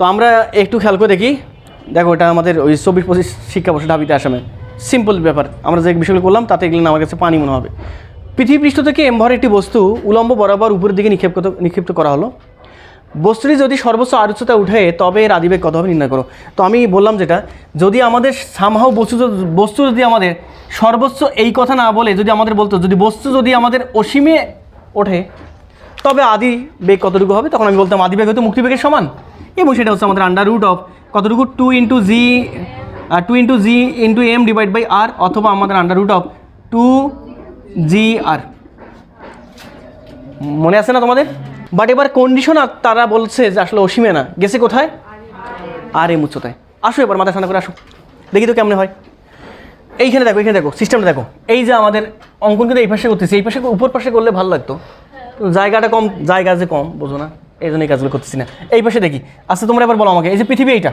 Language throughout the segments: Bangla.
তো আমরা একটু খেয়াল করে দেখি। দেখো, এটা আমাদের ওই চব্বিশ পঁচিশ শিক্ষাবর্ষ ঢাবিতে আসামে। সিম্পল ব্যাপার। আমরা যে বিষয়গুলো করলাম, তাতে এগুলো আমার কাছে পানি মনে হবে। পৃথিবী পৃষ্ঠ থেকে এমভর একটি বস্তু উলম্ব বরাবর উপরের দিকে নিক্ষেপ নিক্ষিপ্ত করা হলো। বস্তুটি যদি সর্বোচ্চ আর উচ্চতা উঠে, তবে এর আদিবেগ কত হবে নির্ণয় করো। তো আমি বললাম যেটা, যদি আমাদের সামহাও বস্তু বস্তু যদি আমাদের সর্বোচ্চ এই কথা না বলে, যদি আমাদের বলতো, যদি বস্তু যদি আমাদের অসীমে ওঠে তবে আদি বেগ কতটুকু হবে? তখন আমি বলতাম আদি বেগ হয়তো মুক্তি বেগের সমান। এবং সেটা হচ্ছে আমাদের আন্ডার রুট অফ কতটুকু? Two into G two into G into M divide by R অথবা আমাদের under root of two G R মনে আছে না তোমাদের? বাট এবার কন্ডিশন তারা বলছে যে আসলে অসীমে না। গেছে কোথায়? আর এম উচ্চতায়। আসো এবার মাথা ঠান্ডা করে আসো। দেখি তো কেমনে হয়। এইখানে দেখো এইখানে দেখো সিস্টেমটা দেখো। এই যে আমাদের অঙ্কন কিন্তু এই পাশে করতেছি, এই পাশে উপর পাশে করলে ভালো লাগতো। জায়গাটা কম, জায়গা যে কম, বোঝো না? এই জন্য এই কাজগুলো করতেছি না। এই পাশে দেখি। আচ্ছা তোমরা এবার বলো আমাকে, এই যে পৃথিবী এইটা,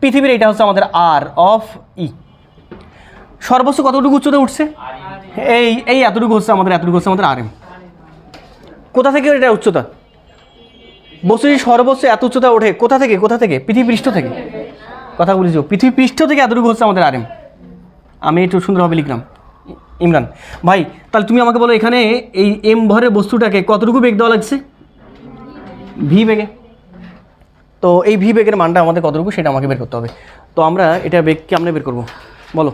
পৃথিবীর এইটা হচ্ছে আমাদের আর অফ ই সর্বোচ্চ কতটুকু উচ্চতা উঠছে? এই এই এতটুকু হচ্ছে আমাদের, এতটুকু হচ্ছে আমাদের আর এম কোথা থেকে এটা উচ্চতা? বস্তুটি সর্বোচ্চ এত উচ্চতা ওঠে কোথা থেকে কোথা থেকে? পৃথিবী পৃষ্ঠ থেকে। কথা বলি যে পৃথিবী পৃষ্ঠ থেকে এতটুকু হচ্ছে আমাদের আর এম আমি একটু সুন্দরভাবে লিখলাম। ইমরান, ভাই, তাহলে তুমি আমাকে বলো এখানে এই এম ভরের বস্তুটাকে কতটুকু বেগ দেওয়া লাগছে? ভি বেগে তো এই ভি বেগের মানটা আমাদের কতটুকু সেটা আমাকে বের করতে হবে। তো আমরা এটা বেগ কেমনে বের করব? বলো।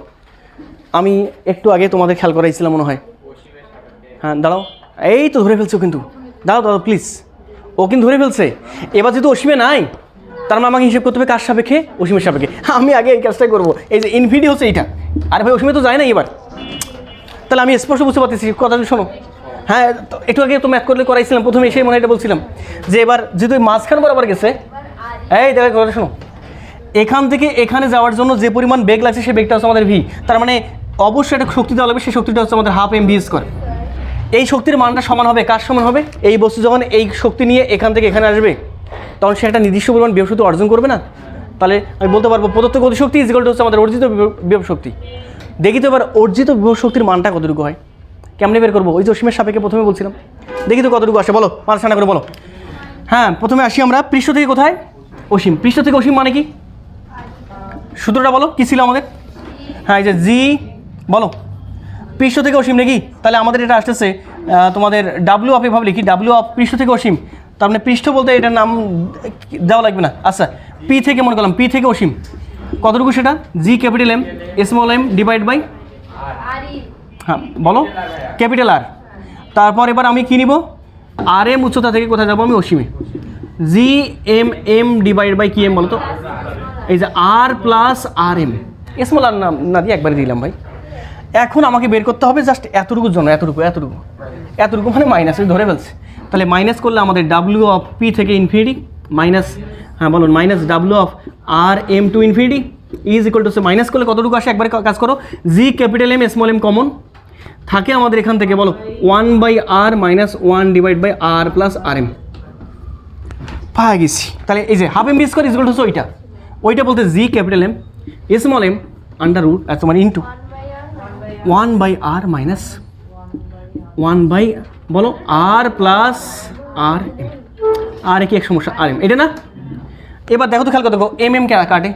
আমি একটু আগে তোমাদের খেয়াল করাইছিলাম মনে হয়। হ্যাঁ দাঁড়াও। এই তো ধরে ফেলছো কিন্তু। দাঁড়াও দাঁড়াও প্লিজ ও কিন্তু ধরে ফেলছে। এবার যেহেতু অসীমে নাই, তার মানে আমাকে হিসেব করতে হবে কার সাপেক্ষে? অসীমের সাপেক্ষে। আমি আগে এই কাজটাই করব। এই যে ইনফিনিটি হচ্ছে এইটা। আরে ভাই, অসীমে তো যায় না এবার। তাহলে আমি স্পষ্ট বুঝতে পারতেছি কথাটা শোনো হ্যাঁ একটু আগে তো ম্যাথ করলে করাইছিলাম প্রথমে এসে মনে এটা বলছিলাম যে এবার যেহেতু মাঝখান বরাবর গেছে, এই দেখা, কথা শোনো। এখান থেকে এখানে যাওয়ার জন্য যে পরিমাণ বেগ লাগছে সেই বেগটা হচ্ছে আমাদের ভি তার মানে অবশ্যই একটা শক্তি দেওয়া লাগবে, সেই শক্তিটা হচ্ছে আমাদের হাফ এম ভি স্কোয়ার এই শক্তির মানটা সমান হবে, কার সমান হবে? এই বস্তু যখন এই শক্তি নিয়ে এখান থেকে এখানে আসবে, তখন সে একটা নির্দিষ্ট পরিমাণ বিভব শক্তি অর্জন করবে না? তাহলে আমি বলতে পারব, প্রদত্ত গতিশক্তি শক্তি ইজিকাল হচ্ছে আমাদের অর্জিত বিভব শক্তি দেখি তো এবার অর্জিত বিভব শক্তির মানটা কতটুকু হয়? কেমনে বের করব? ওই যে অসীমের সাপেক্ষে প্রথমে বলছিলাম। দেখি তো কতটুকু আসে। বলো ঠান্ডা করে বলো। হ্যাঁ প্রথমে আসি আমরা। পৃষ্ঠ থেকে কোথায়? অসীম। পৃষ্ঠ থেকে অসীম মানে কি? সূত্রটা বলো, কী ছিল আমাদের? হ্যাঁ এই যে জি, বলো। পৃষ্ঠ থেকে অসীম নাকি? তাহলে আমাদের এটা আসতেছে তোমাদের ডাব্লিউ অফ এভাবে লিখি। ডাব্লিউ অফ পৃষ্ঠ থেকে অসীম। তার মানে পৃষ্ঠ বলতে এটার নাম দেওয়া লাগবে না। আচ্ছা পি থেকে মনে করলাম পি থেকে অসীম। কতটুকু সেটা? G capital M small M divide by হ্যাঁ বলো। ক্যাপিটাল আর তারপর এবার আমি কী নিব? আর এম উচ্চতা থেকে কোথায় যাব আমি? অসীমে। G M M divide by কি এম বলো তো? এই যে R plus R M small R না না দিয়ে একবারে দিলাম ভাই। এখন আমাকে বের করতে হবে জাস্ট এতটুকুর জন্য, এতটুকু এতটুকু। এতটুকু মানে মাইনাস ধরে ফেলছে। তাহলে মাইনাস করলে আমাদের ডাব্লিউ অফ পি থেকে ইনফিনিটি মাইনাস হ্যাঁ বলুন minus W of R M to infinity is equal to minus করলে কতটুকু আসে? একবার কাজ করো। G capital M small M common থাকে আমাদের এখান থেকে, বলো one by R minus one divide by R plus R M পাওয়া গেছি। তাহলে এই যে হাফ এম বি স্কোয়ার ইজগুলো হচ্ছে ওইটা। ওইটা বলতে G capital M small M under root আচ্ছা মানে into one by R minus one by বলো R plus R M R কি এক সমস্যা? আর এম এটা না? এবার দেখো তো খেয়াল করে দেখো এম এম কাটে।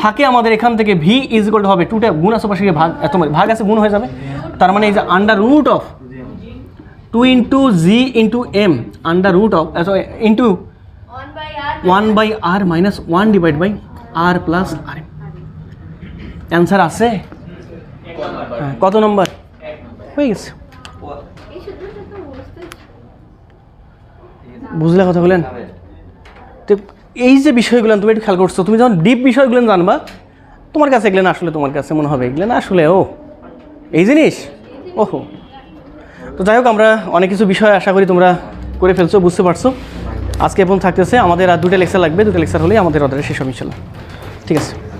থাকে আমাদের এখান থেকে ভি ইজ ইকুয়াল হবে টুটা গুণ আছে পাশে গিয়ে ভাগ এত ভাগ আছে গুণ হয়ে যাবে। তার মানে এই যে under root of two into G into M under root of into one by R minus one divide by R plus R M answer আছে? হ্যাঁ কত নম্বর হয়ে গেছে। বুঝলে কথা বলেন? তো এই যে বিষয়গুলো তুমি একটু খেয়াল করছ, তুমি যখন ডিপ বিষয়গুলো জানবা, তোমার কাছে এগুলো আসলে তোমার কাছে মনে হবে, এগুলো আসলে, ও, এই জিনিস? ওহো। তো যাই হোক, আমরা অনেক কিছু বিষয় আশা করি তোমরা করে ফেলছো, বুঝতে পারছ। আজকে এবং থাকতেছে, আমাদের আর দুটো লেকচার লাগবে, দুটো লেকচার হলেই আমাদের অর্ডারে শেষ হবে, ইনশাল্লাহ। ঠিক আছে।